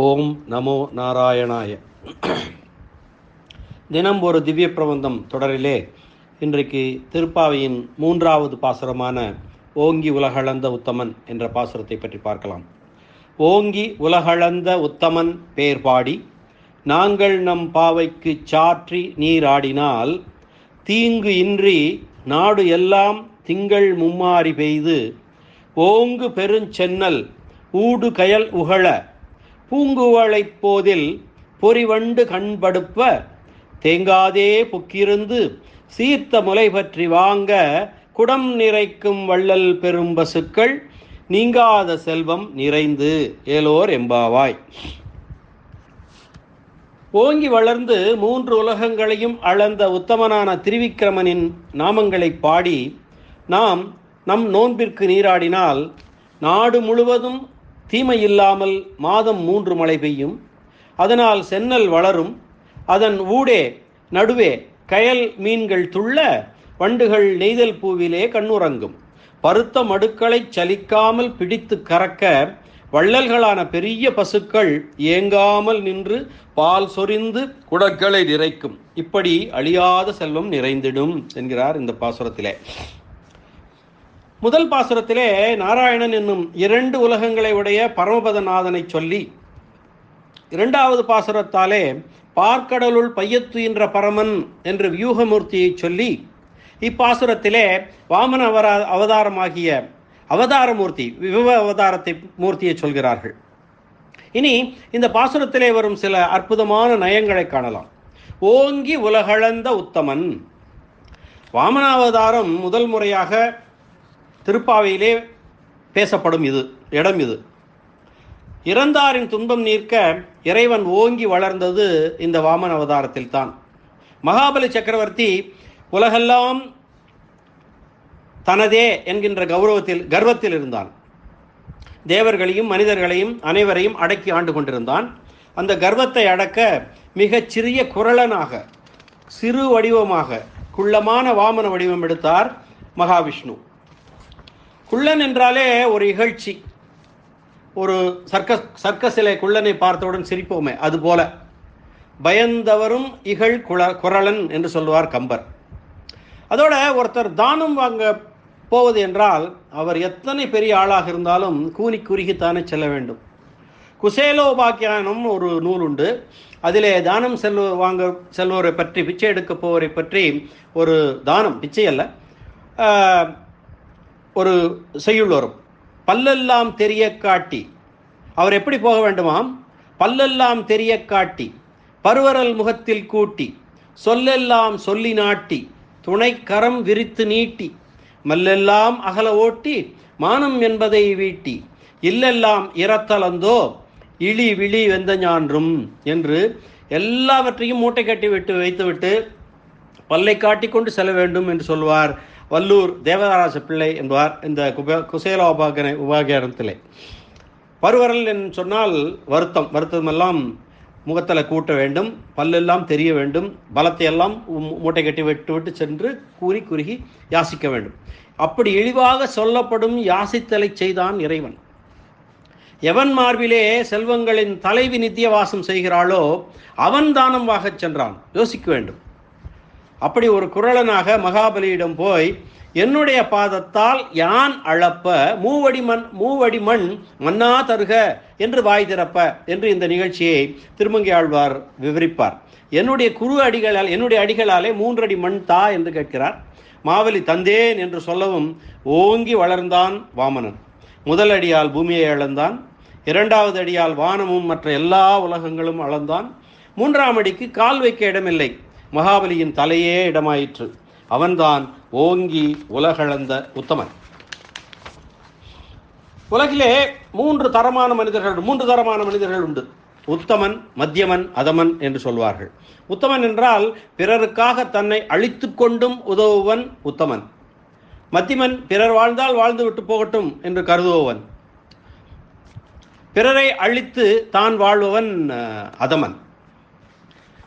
ஓம் நமோ நாராயணாய. தினம் ஒரு திவ்ய பிரபந்தம் தொடரிலே இன்றைக்கு திருப்பாவையின் மூன்றாவது பாசுரமான ஓங்கி உலகளந்த உத்தமன் என்ற பாசுரத்தை பற்றி பார்க்கலாம். ஓங்கி உலகளந்த உத்தமன் பேர் பாடி நாங்கள் நம் பாவைக்கு சாற்றி நீராடினால் தீங்கு இன்றி நாடு எல்லாம் திங்கள் மும்மாறி பெய்து ஓங்கு பெருஞ்சென்னல் ஊடு கயல் உகழ பூங்குவளைப் போதில் பொறிவண்டு கண்படுப்ப தேங்காதே புக்கிருந்து சீர்த்த முலை பற்றி வாங்க குடம் நிறைக்கும் வள்ளல் பெரும் பசுக்கள் நீங்காத செல்வம் நிறைந்து ஏலோர் எம்பாவாய். ஓங்கி வளர்ந்து மூன்று உலகங்களையும் அளந்த உத்தமனான திருவிக்கிரமனின் நாமங்களை பாடி நாம் நம் நோன்பிற்கு நீராடினால் நாடு முழுவதும் தீமை இல்லாமல் மாதம் மூன்று மழை பெய்யும். அதனால் சென்னல் வளரும். அதன் ஊடே நடுவே கயல் மீன்கள் துள்ள வண்டுகள் நெய்தல் பூவிலே கண்ணுறங்கும். பருத்த மடுக்களைச் சலிக்காமல் பிடித்து கறக்க வள்ளல்களான பெரிய பசுக்கள் ஏங்காமல் நின்று பால் சொரிந்து குடக்களை நிறைக்கும். இப்படி அழியாத செல்வம் நிறைந்திடும் என்கிறார் இந்த பாசுரத்திலே. முதல் பாசுரத்திலே நாராயணன் என்னும் இரண்டு உலகங்களை உடைய பரமபதநாதனை சொல்லி இரண்டாவது பாசுரத்தாலே பார்க்கடலுள் பையத்துயின்ற பரமன் என்று வியூகமூர்த்தியை சொல்லி இப்பாசுரத்திலே வாமன அவரா அவதாரமாகிய அவதாரமூர்த்தி விபவ அவதாரத்தை மூர்த்தியை சொல்கிறார்கள். இனி இந்த பாசுரத்திலே வரும் சில அற்புதமான நயங்களை காணலாம். ஓங்கி உலகளந்த உத்தமன். வாமனாவதாரம் முதல் முறையாக திருப்பாவையிலே பேசப்படும் இது இடம் இது. இறந்தாரின் துன்பம் நீர்க்க இறைவன் ஓங்கி வளர்ந்தது இந்த வாமன அவதாரத்தில் தான். மகாபலி சக்கரவர்த்தி உலகெல்லாம் தனதே என்கின்ற கௌரவத்தில் கர்வத்தில் இருந்தான். தேவர்களையும் மனிதர்களையும் அனைவரையும் அடக்கி ஆண்டு கொண்டிருந்தான். அந்த கர்வத்தை அடக்க மிகச் சிறிய குரலனாக சிறு வடிவமாக குள்ளமான வாமன வடிவம் எடுத்தார் மகாவிஷ்ணு. குள்ளன் என்றாலே ஒரு இகழ்ச்சி. ஒரு சர்க்கஸ் சர்க்கஸிலே குள்ளனை பார்த்தவுடன் சிரிப்போமே அதுபோல. பயந்தவரும் இகழ் குள குரலன் என்று சொல்லுவார் கம்பர். அதோட ஒருத்தர் தானம் வாங்க போவது என்றால் அவர் எத்தனை பெரிய ஆளாக இருந்தாலும் கூனி குறுகித்தானே செல்ல வேண்டும். குசேலோபாக்கியானம் ஒரு நூல் உண்டு. அதிலே தானம் செல்வ வாங்க செல்வோரை பற்றி பிச்சை எடுக்க போவரை பற்றி ஒரு தானம் பிச்சை அல்ல. ஒரு செய்யுள் வரும் பல்லெல்லாம் தெரிய காட்டி. அவர் எப்படி போக வேண்டுமாம்? பல்லெல்லாம் தெரிய காட்டி. பருவரல் முகத்தில் கூட்டி. சொல்லெல்லாம் சொல்லி நாட்டி. துணை கரம் விரித்து நீட்டி. மல்லெல்லாம் அகல ஓட்டி. மானம் என்பதை வீட்டி. இல்லெல்லாம் இறத்தலந்தோ இழி விழி வெந்த ஞான்றும் என்று எல்லாவற்றையும் மூட்டை கட்டி விட்டு வைத்துவிட்டு பல்லை காட்டிக்கொண்டு செல்ல வேண்டும் என்று சொல்வார். வல்லூர் தேவதாராச பிள்ளை என்பார் இந்த குப குசேல உபாகன உபாகியானத்திலே பருவரல் என்று சொன்னால் வருத்தம் வருத்தமெல்லாம் முகத்தில் கூட்ட வேண்டும் பல்லெல்லாம் தெரிய வேண்டும் பலத்தை எல்லாம் மூட்டை கட்டி விட்டு விட்டு சென்று கூறி குறுகி யாசிக்க வேண்டும். அப்படி இழிவாக சொல்லப்படும் யாசித்தலை செய்தான் இறைவன். எவன் மார்பிலே செல்வங்களின் தலைவி நித்திய வாசம் செய்கிறாளோ அவன் தானம் வாகச் சென்றான். யோசிக்க வேண்டும். அப்படி ஒரு குரலனாக மகாபலியிடம் போய் என்னுடைய பாதத்தால் யான் அளப்ப? மூவடி மண் மூவடி மண் மன்னா தருக? என்று வாய் திறப்ப என்று இந்த நிகழ்ச்சியை திருமங்கை ஆழ்வார் விவரிப்பார். என்னுடைய குரு அடிகளால் என்னுடைய அடிகளாலே மூன்றடி மண் தா என்று கேட்கிறார். மாவலி தந்தேன் என்று சொல்லவும் ஓங்கி வளர்ந்தான் வாமனன். முதல் அடியால் பூமியை அளந்தான். இரண்டாவது அடியால் வானமும் மற்ற எல்லா உலகங்களும் அளந்தான். மூன்றாம் அடிக்கு கால் வைக்க இடமில்லை. மகாபலியின் தலையே இடமாயிற்று. அவன்தான் ஓங்கி உலகளந்த உத்தமன். உலகிலே மூன்று தரமான மனிதர்கள் மூன்று தரமான மனிதர்கள் உண்டு. உத்தமன் மத்தியமன் அதமன் என்று சொல்வார்கள். உத்தமன் என்றால் பிறருக்காக தன்னை அழித்து கொண்டும் உதவுவன் உத்தமன். மத்தியமன் பிறர் வாழ்ந்தால் வாழ்ந்து விட்டு போகட்டும் என்று கருதுபவன். பிறரை அழித்து தான் வாழ்பவன் அதமன்.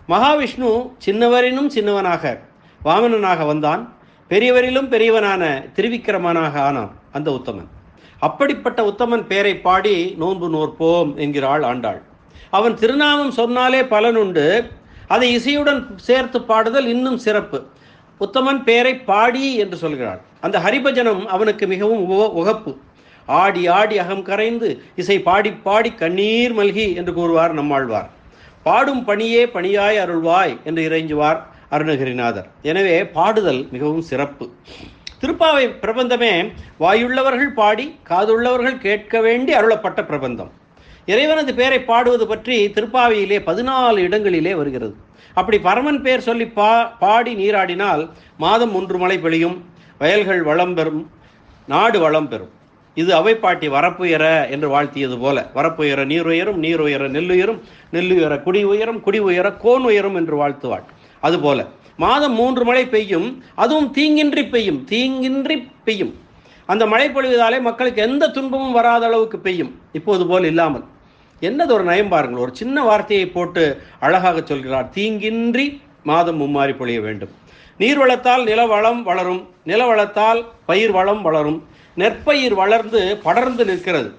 மகாவிஷ்ணு சின்னவரினும் சின்னவனாக வாமனனாக வந்தான். பெரியவரிலும் பெரியவனான திருவிக்கிரமனாக ஆனான் அந்த உத்தமன். அப்படிப்பட்ட உத்தமன் பேரை பாடி நோன்பு நோற்போம் என்கிறாள் ஆண்டாள். அவன் திருநாமம் சொன்னாலே பலனுண்டு அதை இசையுடன் சேர்த்து பாடுதல் இன்னும் சிறப்பு. உத்தமன் பேரை பாடி என்று சொல்கிறாள். அந்த ஹரிபஜனம் அவனுக்கு மிகவும் உகப்பு. ஆடி ஆடி அகம் கரைந்து இசை பாடி பாடி கண்ணீர் மல்கி என்று கூறுவார் நம்மாழ்வார். பாடும் பணியே பணியாய் அருள்வாய் என்று இறைஞ்சுவார் அருணகிரிநாதர். எனவே பாடுதல் மிகவும் சிறப்பு. திருப்பாவை பிரபந்தமே வாயுள்ளவர்கள் பாடி காதுள்ளவர்கள் கேட்க வேண்டி அருளப்பட்ட பிரபந்தம். இறைவனது பேரை பாடுவது பற்றி திருப்பாவையிலே பதினாலு இடங்களிலே வருகிறது. அப்படி பரமன் பேர் சொல்லி பா பாடி நீராடினால் மாதம் ஒன்று மழை பெழியும் வயல்கள் வளம் பெறும் நாடு வளம் பெறும். இது அவைப்பாட்டி வரப்புயர என்று வாழ்த்தியது போல. வரப்புயர நீர் உயரும் நீர் உயர நெல்லுயரும் நெல்லுயர குடி உயரும் குடி உயர கோன் உயரும் என்று வாழ்த்துவாள். அதுபோல மாதம் மூன்று மழை பெய்யும் அதுவும் தீங்கின்றி பெய்யும் தீங்கின்றி பெய்யும். அந்த மழை பொழிவதாலே மக்களுக்கு எந்த துன்பமும் வராத அளவுக்கு பெய்யும். இப்போது போல் இல்லாமல். என்னது ஒரு நயம் பாருங்கள். ஒரு சின்ன வார்த்தையை போட்டு அழகாக சொல்கிறார். தீங்கின்றி மாதம் மும்மாறி பொழிய வேண்டும். நீர் வளத்தால் நிலவளம் வளரும் நிலவளத்தால் பயிர் வளம் வளரும். நெற்பயிர் வளர்ந்து படர்ந்து நிற்கிறது.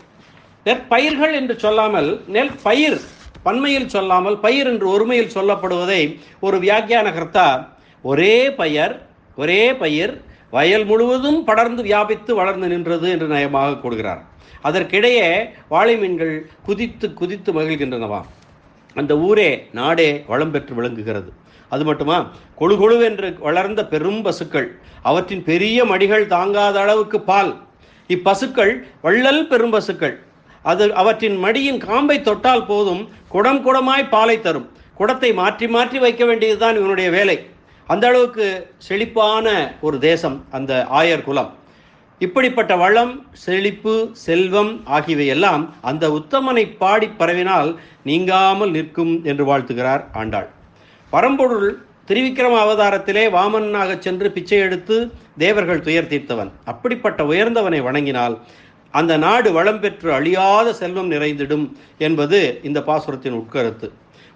நெற்பயிர்கள் என்று சொல்லாமல் நெல் பயிர் பன்மையில் சொல்லாமல் பயிர் என்று ஒருமையில் சொல்லப்படுவதை ஒரு வியாக்கியான கர்த்தா ஒரே பயிர் ஒரே பயிர் வயல் முழுவதும் படர்ந்து வியாபித்து வளர்ந்து நின்றது என்று நயமாக கூடுகிறார் அதற்கிடையே வாழை மீன்கள் குதித்து குதித்து மகிழ்கின்றனவாம் அந்த ஊரே நாடே வளம் பெற்று விளங்குகிறது. அது மட்டுமா? கொழு கொழுவென்று வளர்ந்த பெரும் பசுக்கள் அவற்றின் பெரிய மடிகள் தாங்காத அளவுக்கு பால். இப்பசுக்கள் வள்ளல் பெரும் பசுக்கள். அது அவற்றின் மடியின் காம்பை தொட்டால் போதும் குடம் குடமாய் பாலை தரும். குடத்தை மாற்றி மாற்றி வைக்க வேண்டியதுதான் இவனுடைய வேலை. அந்த அளவுக்கு செழிப்பான ஒரு தேசம் அந்த ஆயர் குலம். இப்படிப்பட்ட வளம் செழிப்பு செல்வம் ஆகியவை எல்லாம் அந்த உத்தமனை பாடி பரவினால் நீங்காமல் நிற்கும் என்று வாழ்த்துகிறார் ஆண்டாள். பரம்பொருள் திருவிக்கிரம அவதாரத்திலே வாமனாக சென்று பிச்சை எடுத்து தேவர்கள் துயர் தீர்த்தவன். அப்படிப்பட்ட உயர்ந்தவனை வணங்கினால் அந்த நாடு வளம் பெற்று அழியாத செல்வம் நிறைந்திடும் என்பது இந்த பாசுரத்தின் உட்கருத்து.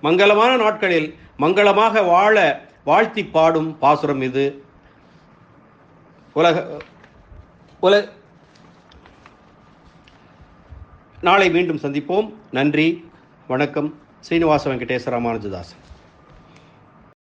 மங்களமான நாட்களில் மங்களமாக வாழ வாழ்த்தி பாடும் பாசுரம் இது. உலக உல நாளை மீண்டும் சந்திப்போம். நன்றி வணக்கம். ஸ்ரீனிவாச வெங்கடேச ராமானுஜதாசன்.